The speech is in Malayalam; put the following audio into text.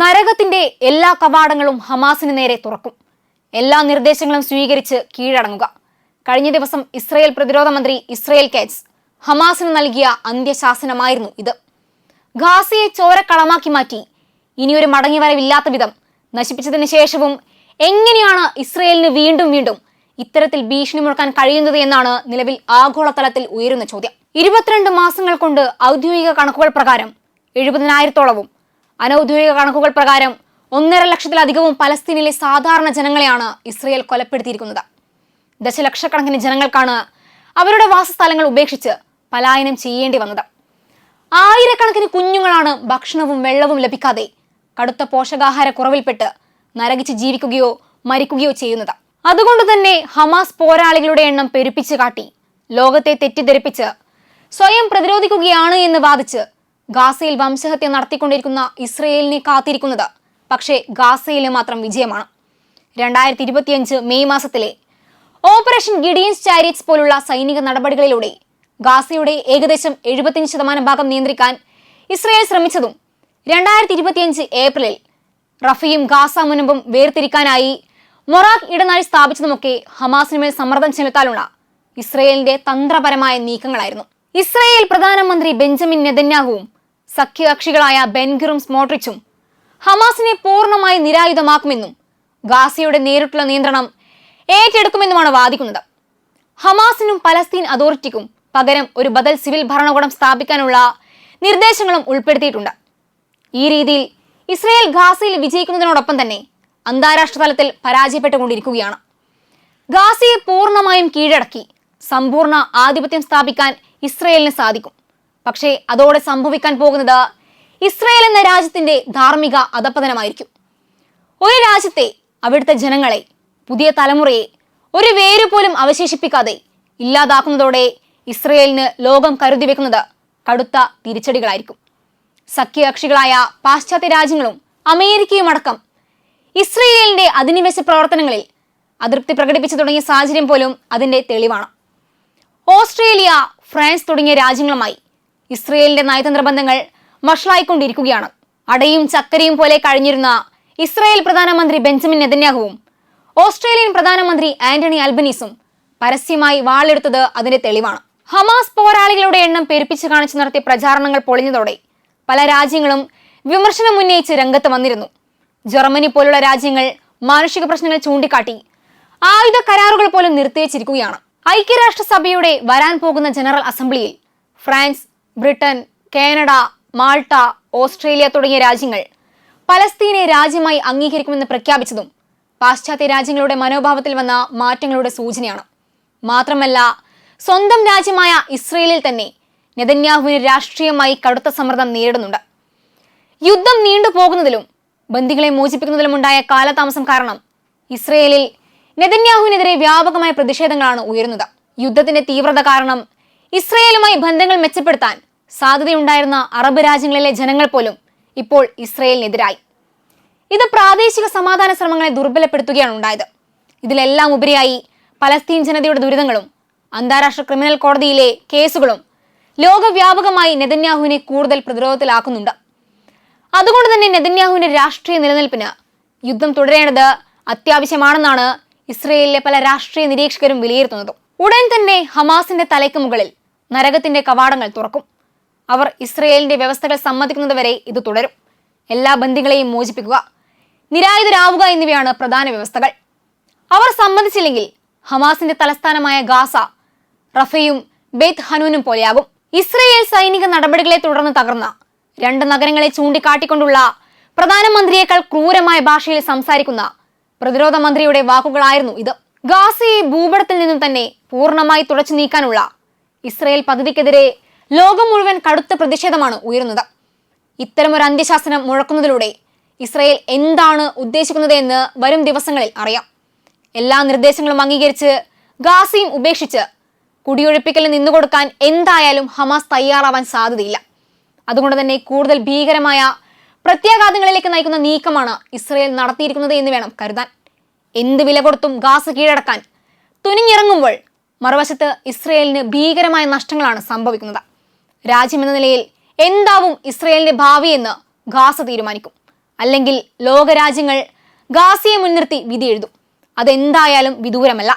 നരകത്തിന്റെ എല്ലാ കവാടങ്ങളും ഹമാസിന് നേരെ തുറക്കും. എല്ലാ നിർദ്ദേശങ്ങളും സ്വീകരിച്ച് കീഴടങ്ങുക. കഴിഞ്ഞ ദിവസം ഇസ്രയേൽ പ്രതിരോധ മന്ത്രി ഇസ്രയേൽ കാറ്റ്സ് ഹമാസിന് നൽകിയ അന്ത്യശാസനമായിരുന്നു ഇത്. ഗാസയെ ചോരക്കളമാക്കി മാറ്റി ഇനിയൊരു മടങ്ങിവരവില്ലാത്ത വിധം നശിപ്പിച്ചതിന് ശേഷവും എങ്ങനെയാണ് ഇസ്രയേലിന് വീണ്ടും വീണ്ടും ഇത്തരത്തിൽ ഭീഷണി മുഴക്കാൻ കഴിയുന്നത് എന്നാണ് നിലവിൽ ആഗോളതലത്തിൽ ഉയരുന്ന ചോദ്യം. ഇരുപത്തിരണ്ട് മാസങ്ങൾ കൊണ്ട് ഔദ്യോഗിക കണക്കുകൾ പ്രകാരം എഴുപതിനായിരത്തോളവും അനൌദ്യോഗിക കണക്കുകൾ പ്രകാരം ഒന്നര ലക്ഷത്തിലധികവും പലസ്തീനിലെ സാധാരണ ജനങ്ങളെയാണ് ഇസ്രയേൽ കൊലപ്പെടുത്തിയിരിക്കുന്നത്. ദശലക്ഷക്കണക്കിന് ജനങ്ങൾക്കാണ് അവരുടെ വാസസ്ഥലങ്ങൾ ഉപേക്ഷിച്ച് പലായനം ചെയ്യേണ്ടി വന്നത്. ആയിരക്കണക്കിന് കുഞ്ഞുങ്ങളാണ് ഭക്ഷണവും വെള്ളവും ലഭിക്കാതെ കടുത്ത പോഷകാഹാര കുറവിൽപ്പെട്ട് നരകിച്ച് ജീവിക്കുകയോ മരിക്കുകയോ ചെയ്യുന്നത്. അതുകൊണ്ട് തന്നെ ഹമാസ് പോരാളികളുടെ എണ്ണം പെരുപ്പിച്ച് കാട്ടി ലോകത്തെ തെറ്റിദ്ധരിപ്പിച്ച് സ്വയം പ്രതിരോധിക്കുകയാണ് എന്ന് വാദിച്ച് ഗാസയിൽ വംശഹത്യ നടത്തിക്കൊണ്ടിരിക്കുന്ന ഇസ്രയേലിനെ കാത്തിരിക്കുന്നത്. പക്ഷേ ഗാസയിലെ മാത്രം വിജയമാണ്. രണ്ടായിരത്തി ഇരുപത്തിയഞ്ച് മെയ് മാസത്തിലെ ഓപ്പറേഷൻ ഗിഡിയൻസ് ചാരിറ്റ്സ് പോലുള്ള സൈനിക നടപടികളിലൂടെ ഗാസയുടെ ഏകദേശം എഴുപത്തിയഞ്ച് ശതമാനം ഭാഗം നിയന്ത്രിക്കാൻ ഇസ്രയേൽ ശ്രമിച്ചതും രണ്ടായിരത്തി ഇരുപത്തിയഞ്ച് ഏപ്രിലിൽ റഫയും ഗാസ മുനമ്പും വേർതിരിക്കാനായി മൊറാഖ് ഇടനാഴി സ്ഥാപിച്ചതുമൊക്കെ ഹമാസിനുമേൽ സമ്മർദ്ദം ചെലുത്താനുള്ള ഇസ്രയേലിന്റെ തന്ത്രപരമായ നീക്കങ്ങളായിരുന്നു. ഇസ്രയേൽ പ്രധാനമന്ത്രി ബെഞ്ചമിൻ നെതന്യാഹുവും സഖ്യകക്ഷികളായ ബെൻഗറും സ്മോട്രിച്ചും ഹമാസിനെ പൂർണമായി നിരായുധമാക്കുമെന്നും ഗാസയുടെ നേരിട്ടുള്ള നിയന്ത്രണം ഏറ്റെടുക്കുമെന്നുമാണ് വാദിക്കുന്നത്. ഹമാസിനും പലസ്തീൻ അതോറിറ്റിക്കും പകരം ഒരു ബദൽ സിവിൽ ഭരണകൂടം സ്ഥാപിക്കാനുള്ള നിർദ്ദേശങ്ങളും ഉൾപ്പെടുത്തിയിട്ടുണ്ട്. ഈ രീതിയിൽ ഇസ്രയേൽ ഗാസയിൽ വിജയിക്കുന്നതിനോടൊപ്പം തന്നെ അന്താരാഷ്ട്ര തലത്തിൽ പരാജയപ്പെട്ടുകൊണ്ടിരിക്കുകയാണ്. ഗാസയെ പൂർണമായും കീഴടക്കി സമ്പൂർണ ആധിപത്യം സ്ഥാപിക്കാൻ ഇസ്രയേലിന് സാധിക്കും. പക്ഷേ അതോടെ സംഭവിക്കാൻ പോകുന്നത് ഇസ്രയേൽ എന്ന രാജ്യത്തിന്റെ ധാർമ്മിക അധപ്പതനമായിരിക്കും ഒരു രാജ്യത്തെ അവിടുത്തെ ജനങ്ങളെ പുതിയ തലമുറയെ ഒരു വേര് പോലും അവശേഷിപ്പിക്കാതെ ഇല്ലാതാക്കുന്നതോടെ ഇസ്രയേലിന് ലോകം കരുതി വെക്കുന്നത് കടുത്ത തിരിച്ചടികളായിരിക്കും. സഖ്യകക്ഷികളായ പാശ്ചാത്യ രാജ്യങ്ങളും അമേരിക്കയും അടക്കം ഇസ്രയേലിന്റെ അധിനിവേശ പ്രവർത്തനങ്ങളിൽ അതൃപ്തി പ്രകടിപ്പിച്ചു തുടങ്ങിയ സാഹചര്യം പോലും അതിന്റെ തെളിവാണ്. ഓസ്ട്രേലിയ ഫ്രാൻസ് തുടങ്ങിയ രാജ്യങ്ങളുമായി ഇസ്രയേലിന്റെ നയതന്ത്ര ബന്ധങ്ങൾ വഷളായിക്കൊണ്ടിരിക്കുകയാണ്. അടയും ചക്കരയും പോലെ കഴിഞ്ഞിരുന്ന ഇസ്രായേൽ പ്രധാനമന്ത്രി ബെഞ്ചമിൻ നെതന്യാഹുവും ഓസ്ട്രേലിയൻ പ്രധാനമന്ത്രി ആന്റണി അൽബനീസും പരസ്യമായി വാളെടുത്തത് അതിന്റെ തെളിവാണ്. ഹമാസ് പോരാളികളുടെ എണ്ണം പെരുപ്പിച്ച് കാണിച്ചു നടത്തിയ പ്രചാരണങ്ങൾ പൊളിഞ്ഞതോടെ പല രാജ്യങ്ങളും വിമർശനം ഉന്നയിച്ച് രംഗത്ത് വന്നിരുന്നു. ജർമ്മനി പോലുള്ള രാജ്യങ്ങൾ മാനുഷിക പ്രശ്നങ്ങൾ ചൂണ്ടിക്കാട്ടി ആയുധ കരാറുകൾ പോലും നിർത്തിവച്ചിരിക്കുകയാണ്. ഐക്യരാഷ്ട്രസഭയുടെ വരാൻ പോകുന്ന ജനറൽ അസംബ്ലിയിൽ France Britain Canada Malta Australia തുടങ്ങിയ രാജ്യങ്ങൾ പലസ്തീനെ രാജ്യമായി അംഗീകരിക്കുമെന്ന് പ്രഖ്യാപിച്ചതും പാശ്ചാത്യ രാജ്യങ്ങളുടെ മനോഭാവത്തിൽ വന്ന മാറ്റങ്ങളുടെ സൂചനയാണ്. മാത്രമല്ല സ്വന്തം രാജ്യമായ ഇസ്രയേലിൽ തന്നെ നെതന്യാഹുവിന് രാഷ്ട്രീയമായി കടുത്ത സമ്മർദ്ദം നേരിടുന്നുണ്ട്. യുദ്ധം നീണ്ടുപോകുന്നതിലും ബന്ദികളെ മോചിപ്പിക്കുന്നതിലുമുണ്ടായ കാലതാമസം കാരണം ഇസ്രയേലിൽ നെതന്യാഹുവിനെതിരെ വ്യാപകമായ പ്രതിഷേധങ്ങളാണ് ഉയരുന്നത്. യുദ്ധത്തിന്റെ തീവ്രത കാരണം ഇസ്രയേലുമായി ബന്ധങ്ങൾ മെച്ചപ്പെടുത്താൻ സാധ്യതയുണ്ടായിരുന്ന അറബ് രാജ്യങ്ങളിലെ ജനങ്ങൾ പോലും ഇപ്പോൾ ഇസ്രയേലിനെതിരായി. ഇത് പ്രാദേശിക സമാധാന ശ്രമങ്ങളെ ദുർബലപ്പെടുത്തുകയാണ് ഉണ്ടായത്. ഇതിലെല്ലാം ഉപരിയായി പലസ്തീൻ ജനതയുടെ ദുരിതങ്ങളും അന്താരാഷ്ട്ര ക്രിമിനൽ കോടതിയിലെ കേസുകളും ലോകവ്യാപകമായി നെതന്യാഹുവിനെ കൂടുതൽ പ്രതിരോധത്തിലാക്കുന്നുണ്ട്. അതുകൊണ്ട് തന്നെ നെതന്യാഹുവിന്റെ രാഷ്ട്രീയ നിലനിൽപ്പിന് യുദ്ധം തുടരേണ്ടത് അത്യാവശ്യമാണെന്നാണ് ഇസ്രയേലിലെ പല രാഷ്ട്രീയ നിരീക്ഷകരും വിലയിരുത്തുന്നത്. ഉടൻ തന്നെ ഹമാസിന്റെ തലയ്ക്ക് മുകളിൽ നരകത്തിന്റെ കവാടങ്ങൾ തുറക്കും. അവർ ഇസ്രയേലിന്റെ വ്യവസ്ഥകൾ സമ്മതിക്കുന്നതുവരെ ഇത് തുടരും. എല്ലാ ബന്ദികളെയും മോചിപ്പിക്കുക നിരായുധരാവുക എന്നിവയാണ് പ്രധാന വ്യവസ്ഥകൾ. അവർ സമ്മതിച്ചില്ലെങ്കിൽ ഹമാസിന്റെ തലസ്ഥാനമായ ഗാസ റഫയും ബെയ്ത്ത് ഹനൂനും പോലെയാകും. ഇസ്രയേൽ സൈനിക നടപടികളെ തുടർന്ന് തകർന്ന രണ്ട് നഗരങ്ങളെ ചൂണ്ടിക്കാട്ടിക്കൊണ്ടുള്ള പ്രധാനമന്ത്രിയേക്കാൾ ക്രൂരമായ ഭാഷയിൽ സംസാരിക്കുന്ന പ്രതിരോധ മന്ത്രിയുടെ വാക്കുകളായിരുന്നു ഇത്. ഗാസയെ ഭൂപടത്തിൽ നിന്നും തന്നെ പൂർണമായി തുടച്ചു നീക്കാനുള്ള ഇസ്രയേൽ പദ്ധതിക്കെതിരെ ലോകം മുഴുവൻ കടുത്ത പ്രതിഷേധമാണ് ഉയരുന്നത്. ഇത്തരമൊരു അന്ത്യശാസനം മുഴക്കുന്നതിലൂടെ ഇസ്രയേൽ എന്താണ് ഉദ്ദേശിക്കുന്നത് എന്ന് വരും ദിവസങ്ങളിൽ അറിയാം. എല്ലാ നിർദ്ദേശങ്ങളും അംഗീകരിച്ച് ഗാസയും ഉപേക്ഷിച്ച് കുടിയൊഴിപ്പിക്കലിന് നിന്നുകൊടുക്കാൻ എന്തായാലും ഹമാസ് തയ്യാറാവാൻ സാധ്യതയില്ല. അതുകൊണ്ട് തന്നെ കൂടുതൽ ഭീകരമായ പ്രത്യാഘാതങ്ങളിലേക്ക് നയിക്കുന്ന നീക്കമാണ് ഇസ്രയേൽ നടത്തിയിരിക്കുന്നത് എന്ന് വേണം കരുതാൻ. എന്ത് വില കൊടുത്തും ഗാസ കീഴടക്കാൻ തുനിഞ്ഞിറങ്ങുമ്പോൾ മറുവശത്ത് ഇസ്രയേലിന് ഭീകരമായ നഷ്ടങ്ങളാണ് സംഭവിക്കുന്നത്. രാജ്യമെന്ന നിലയിൽ എന്താവും ഇസ്രയേലിന്റെ ഭാവിയെന്ന് ഗാസ തീരുമാനിക്കും. അല്ലെങ്കിൽ ലോകരാജ്യങ്ങൾ ഗാസയെ മുൻനിർത്തി വിധി എഴുതും അതെന്തായാലും വിദൂരമല്ല.